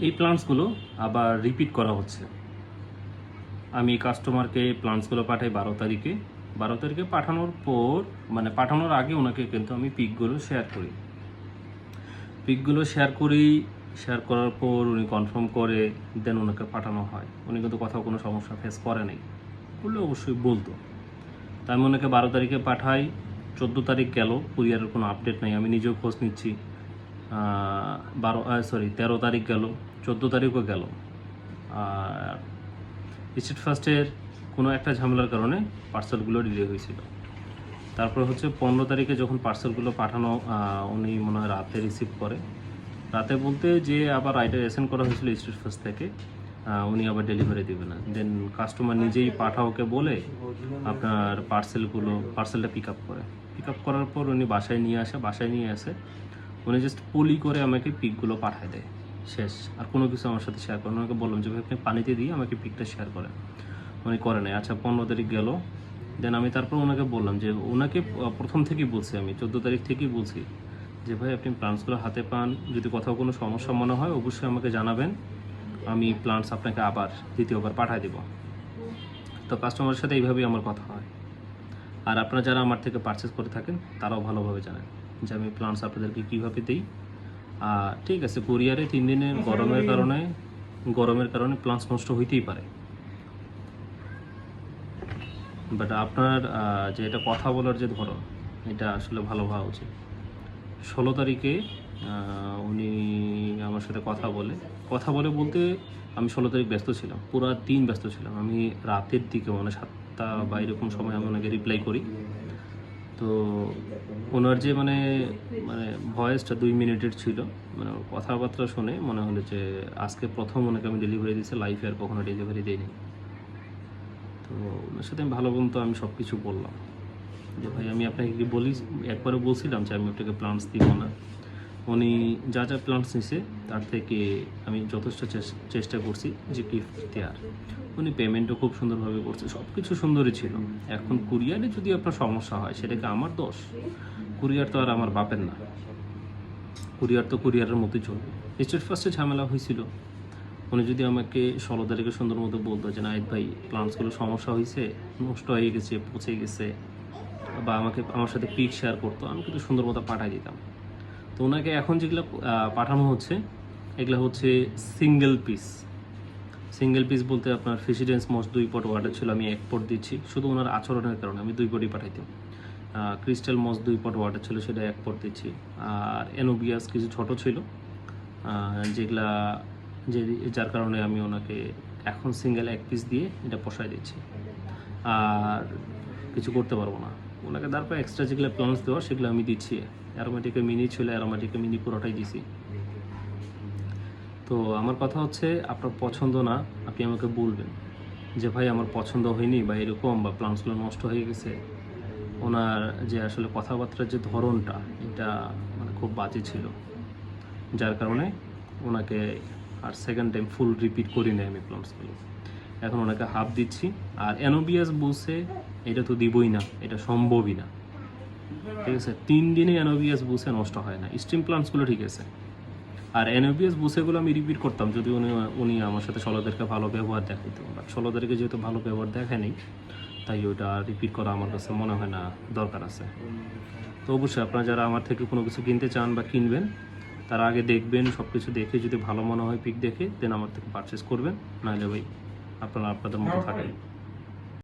এই প্লান্টসগুলো আবার রিপিট করা হচ্ছে। আমি কাস্টমারকে প্লান্টসগুলো পাঠাই বারো তারিখে। বারো তারিখে পাঠানোর পর মানে পাঠানোর আগে ওনাকে কিন্তু আমি পিকগুলো শেয়ার করি। পিকগুলো শেয়ার করি, শেয়ার করার পর উনি কনফার্ম করে দেন ওনাকে পাঠানো হয়। উনি কিন্তু কোথাও কোনো সমস্যা ফেস করে নাই। বললে অবশ্যই বলতো। তাই আমি ওনাকে বারো তারিখে পাঠাই, চোদ্দ তারিখ গেল, কুরিয়ারের কোনো আপডেট নেই। আমি নিজেও খোঁজ নিচ্ছি। বারো সরি তেরো তারিখ গেল, চোদ্দ তারিখও গেল। আর স্ট্রিট ফার্স্টের কোনো একটা ঝামেলার কারণে পার্সেলগুলো ডিলে হয়েছিল। তারপর হচ্ছে পনেরো তারিখে যখন পার্সেলগুলো পাঠানো উনি মনে হয় রাতে রিসিভ করে। রাতে বলতে যে আবার আইটা এসেন্ড করা হয়েছিল স্ট্রিট ফার্স্ট থেকে উনি আবার ডেলিভারি দেবে না। দেন কাস্টমার নিজেই পাঠাওকে বলে আপনার পার্সেলগুলো পার্সেলটা পিক আপ করে। পিক আপ করার পর উনি বাসায় নিয়ে আসে, বাসায় নিয়ে আসে উনি জাস্ট পলি করে আমাকে পিকগুলো পাঠায় দেয়। শেষ। আর কোনো কিছু আমার সাথে শেয়ার করেন ওনাকে বললাম যে, ভাই, আপনি পানিতে দিয়ে আমাকে পিকটা শেয়ার করেন। উনি করে নাই আচ্ছা পনেরো তারিখ গেল। দেন আমি তারপর ওনাকে বললাম যে, ওনাকে প্রথম থেকেই বলছি আমি, চোদ্দ তারিখ থেকেই বলছি যে, ভাই, আপনি প্লান্টসগুলো হাতে পান। যদি কোথাও কোনো সমস্যা মনে হয়, অবশ্যই আমাকে জানাবেন। আমি প্লান্টস আপনাকে আবার দ্বিতীয়বার পাঠিয়ে দেবো। তো কাস্টমারের সাথে এইভাবেই আমার কথা হয়। আর আপনারা যারা আমার থেকে পারচেস করে থাকেন, তারাও ভালোভাবে জানেন। যে আমি প্লান্টস আপনাদেরকে কীভাবে দিই। আর ঠিক আছে, কুরিয়ারে তিন দিনের গরমের কারণে গরমের কারণে প্লান্টস নষ্ট হইতেই পারে। বাট আপনার যে এটা কথা বলার যে ধরন, এটা আসলে ভালো হওয়া উচিত। ষোলো তারিখে উনি আমার সাথে কথা বলে কথা বলে বলতে আমি ষোলো তারিখ ব্যস্ত ছিলাম, পুরো দিন ব্যস্ত ছিলাম। আমি রাতের দিকে মানে সাতটা বা এরকম সময় আমি ওনাকে রিপ্লাই করি। তো ওনার যে মানে মানে ভয়েসটা দুই মিনিটের ছিল মানে কথাবার্তা শুনে মনে হলো যে আজকে প্রথম ওনাকে আমি ডেলিভারি দিয়েছি লাইফে আর কখনো ডেলিভারি দিইনি। তো ওনার সাথে আমি ভালো বলতো আমি সব কিছু বললাম। যে ভাই, আমি আপনাকে কি বলি একবারও বলছিলাম যে আমি আপনাকে প্লান্টস দিব না। উনি যা যা প্লান্টস নিছে, তার থেকে আমি যথেষ্ট চেষ্টা করছি যে গিফট দেওয়ার উনি পেমেন্টও খুব সুন্দরভাবে করছে সব কিছু সুন্দরই ছিল। এখন কুরিয়ারে যদি আপনার সমস্যা হয়, সেটাকে আমার দোষ। কুরিয়ার তো আর আমার বাপের না। কুরিয়ার তো কুরিয়ারের মতোই চলবে। স্টেট ফার্স্টে ঝামেলা হয়েছিল। উনি যদি আমাকে ষোলো তারিখে সুন্দর মতো বলতো যে নাইট ভাই প্লান্টসগুলো সমস্যা হয়েছে নষ্ট হয়ে গেছে, পচে গেছে, বা আমাকে, আমার সাথে পিক শেয়ার করতো, আমি কিন্তু সুন্দর মতো পাঠিয়ে দিতাম। তো ওনাকে এখন যেগুলো পাঠানো হচ্ছে, এগুলো হচ্ছে সিঙ্গেল পিস সিঙ্গেল পিস বলতে আপনার ফিসিডেন্স মোস্ট দুই পট ওয়াটার ছিল, আমি এক পট দিচ্ছি। শুধু ওনার আচরণের কারণে, আমি দুই পটই পাঠাইতাম ক্রিস্টাল মস দুই পট ওয়াটার ছিল, সেটা এক পট দিচ্ছি। আর এনোবিয়াস কিছু ছোট ছিল যেগুলা, যে, যার কারণে আমি ওনাকে এখন সিঙ্গেল এক পিস দিয়ে এটা পোষায় দিচ্ছি। আর কিছু করতে পারব না। ওনাকে তারপর এক্সট্রা যেগুলো প্লান্স দেওয়া, সেগুলো আমি দিচ্ছি। অ্যারোমেটিকে মিনি ছিল অ্যারোমেটিকে মিনি পুরোটাই দিছি। তো আমার কথা হচ্ছে, আপনার পছন্দ না, আপনি আমাকে বলবেন যে, ভাই, আমার পছন্দ হয়নি বা এরকম বা প্লান্টসগুলো নষ্ট হয়ে গেছে। ওনার যে আসলে কথাবার্তার যে ধরনটা, এটা মানে খুব বাজে ছিল। যার কারণে ওনাকে আর সেকেন্ড টাইম ফুল রিপিট করি নাই আমি প্লান্টসগুলো এখন ওনাকে হাফ দিচ্ছি। আর এনোবিয়াস বুসে এটা তো দিবই না, এটা সম্ভবই না। ঠিক আছে? তিন দিনে এনোবিয়াস বুসে নষ্ট হয় না। স্টিম প্লান্টসগুলো ঠিক আছে। আর এনোবিয়াস বুসেগুলো আমি রিপিট করতাম, যদি উনি উনি আমার সাথে ষোলোদেরকে ভালো ব্যবহার দেখাইতো। বাট ষোলোদেরকে যেহেতু ভালো ব্যবহার দেখায়নি তাই ওইটা রিপিট করা আমার কাছে মনে হয় না দরকার আছে। তো অবশ্যই আপনারা যারা আমার থেকে কোনো কিছু কিনতে চান বা কিনবেন, তারা আগে দেখবেন সব কিছু দেখে যদি ভালো মনে হয় পিক দেখে, দেন আমার থেকে পারচেস করবেন। নাহলে ভাই, আপনারা আপনাদের মতো থাকেন।